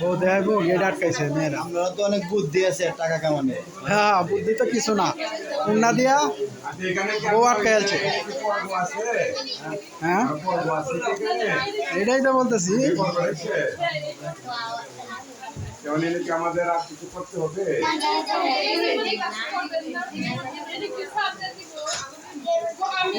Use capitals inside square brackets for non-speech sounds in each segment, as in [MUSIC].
বউ দেখাইবো গেট আটকাইছে মেয়েরা। আমরা তো অনেক বুদ্ধি আছে টাকা কামানে হ্যাঁ বুদ্ধি তো কিছু না। দিয়া বউ আটকাই আছে। হ্যাঁ? এটাই তো বলতেছি। আমাদের আর কিছু করতে হবে আমি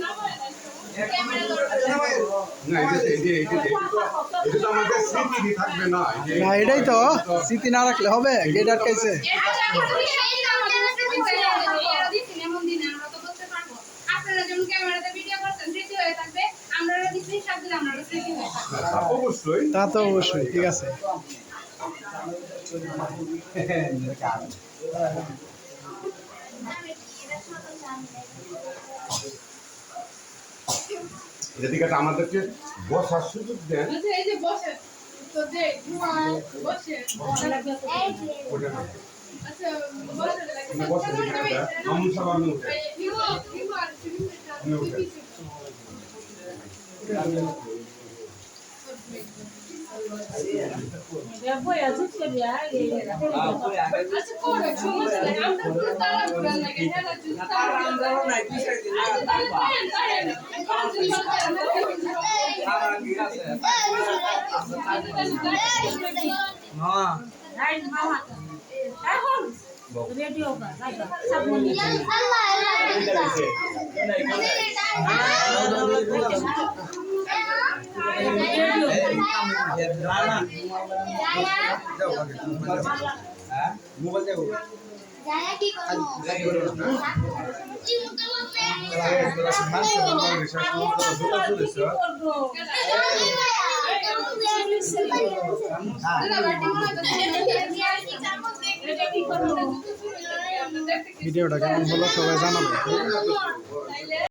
না এটাই তো স্মৃতি না রাখলে হবে গেট আটকাইছে আপনারা যেমন ক্যামেরাতে ভিডিও করছেন স্মৃতি থাকবে আমরা দিচ্ছি সব দিন আমরা স্মৃতি থাকবে তা তা তো অবশ্যই ঠিক আছে। [LAUGHS] [LAUGHS] [LAUGHS] এদিকে একটা আমাদেরকে বসার সুযোগ দেন। আচ্ছা এই যে বসে তো যে বসে। ওটা না। আচ্ছা আমরা তো তারা ঘুরান লাগে হ্যাঁ ভিডিওটা কেমন হলো? সবাই জানাবে।